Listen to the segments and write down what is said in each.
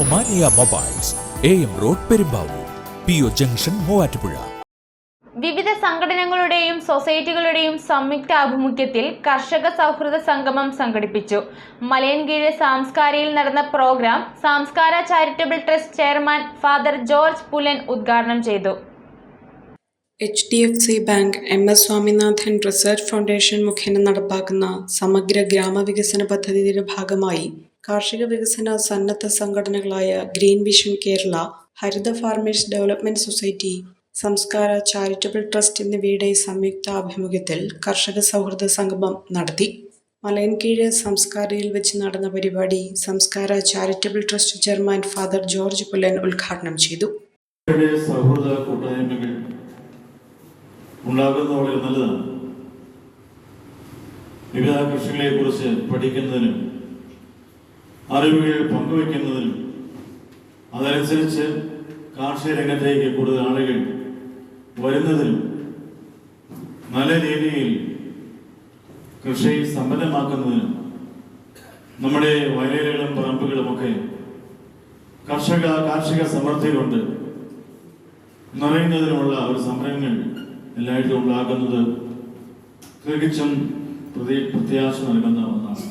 Omania mobiles A M road Perumbavoor P O junction Muvattupuzha. വിവിധ സംഘടനകളുടെയും സൊസൈറ്റികളുടെയും സംയുക്ത ആഭിമുഖ്യത്തിൽ കർഷക സൗഹൃദ സംഗമം സംഘടിപ്പിച്ചു. മലയൻകീഴ് സാംസ്കാരയിൽ നടന്ന programme Samskara charitable trust chairman father George Pulan ഉദ്ഘാടനം ചെയ്തു. H D F C bank M S Swaminathan research foundation മുഖേന നടപ്പാക്കുന്ന സമഗ്ര ഗ്രാമവികസന പദ്ധതിയുടെ ഭാഗമായി കാർഷിക വികസന സന്നദ്ധ സംഘടനകളായ green vision Kerala Haritha farmers development society Samskara charitable trust എന്നിവയുടെ സംയുക്ത ആഭിമുഖ്യത്തിൽ കർഷക സൗഹൃദ സംഗമം നടത്തി. മലയൻകീഴ് സംസ്കാരയിൽ വെച്ച് നടന്ന പരിപാടി Samskara charitable trust chairman father George Pullan ഉദ്ഘാടനം ചെയ്തു. വിവിധ കൃഷികളെ കുറിച്ച് പഠിക്കുന്നതിനും അറിവുകൾ പങ്കുവയ്ക്കുന്നതിനും അതനുസരിച്ച് കാർഷിക രംഗത്തേക്ക് കൂടുതൽ ആളുകൾ വരുന്നതിനും നല്ല രീതിയിൽ കൃഷി സമ്പന്നമാക്കുന്നതിനും നമ്മുടെ വയലുകളും പറമ്പുകളുമൊക്കെ കർഷക കാർഷിക സമൃദ്ധി കൊണ്ട് നിറയുന്നതിനുമുള്ള ഒരു സംരംഭങ്ങൾ എല്ലായിടത്തും ഉണ്ടാക്കുന്നത് തികച്ചും പ്രതി പ്രത്യാശ നൽകുന്ന ഒന്നാണ്.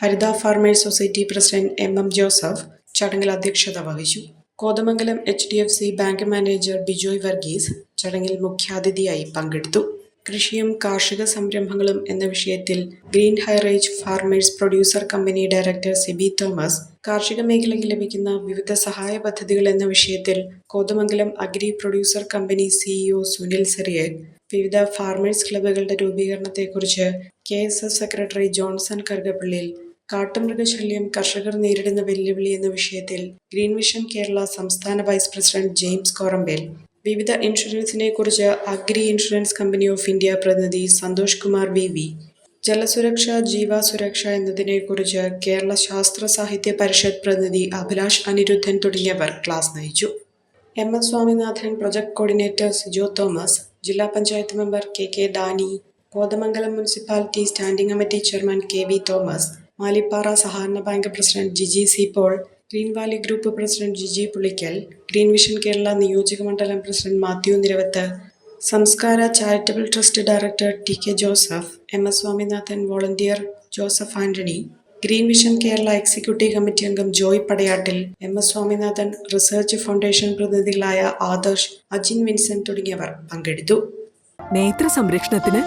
Haritha farmers society president M M Joseph ചടങ്ങിൽ അധ്യക്ഷത വഹിച്ചു. Kothamangalam H D F C bank manager Bijoy Varghese ചടങ്ങിൽ മുഖ്യാതിഥിയായി പങ്കെടുത്തു. കൃഷിയും കാർഷിക സംരംഭങ്ങളും എന്ന വിഷയത്തിൽ green heritage farmers producer company director Siby Thomas കാർഷിക മേഖലയ്ക്ക് ലഭിക്കുന്ന വിവിധ സഹായ പദ്ധതികൾ എന്ന വിഷയത്തിൽ Kothamangalam agri producer company CEO Sunil Seriyar വിവിധ ഫാർമേഴ്സ് ക്ലബുകളുടെ രൂപീകരണത്തെക്കുറിച്ച് K S F secretary Johnson കറുകപ്പള്ളിയിൽ കാട്ടുമൃഗശല്യം കർഷകർ നേരിടുന്ന വെല്ലുവിളി എന്ന വിഷയത്തിൽ ഗ്രീൻ വിഷൻ കേരള സംസ്ഥാന വൈസ് പ്രസിഡന്റ് ജെയിംസ് കോറമ്പേൽ. വിവിധ ഇൻഷുറൻസിനെ കുറിച്ച് agri insurance company of India പ്രതിനിധി സന്തോഷ് കുമാർ വി വി. ജലസുരക്ഷ ജീവസുരക്ഷ എന്നതിനെക്കുറിച്ച് കേരള ശാസ്ത്ര സാഹിത്യ പരിഷത്ത് പ്രതിനിധി അഭിലാഷ് അനിരുദ്ധൻ തുടങ്ങിയവർ ക്ലാസ് നയിച്ചു. M S Swaminathan project coordinator Sijo Thomas ജില്ലാ panchayat member K K Dani Kothamangalam municipality standing committee chairman K V Thomas Malipara സഹകരണ bank president Jiji C Paul green valley group president Jiji Pulickal green vision Kerala നിയോജക മണ്ഡലം president Mathew Niravath Samskara charitable trust director T K Joseph M S Swaminathan volunteer Joseph Antony green vision Kerala executive committee അംഗം Joy Padayattil M S Swaminathan research foundation പ്രതിനിധികളായ Adarsh Ajin Vincent തുടങ്ങിയവർ പങ്കെടുത്തു. നേത്ര സംരക്ഷണത്തിന്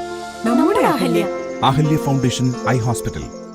നമ്മുടെ Ahalya. Ahalya foundation eye hospital.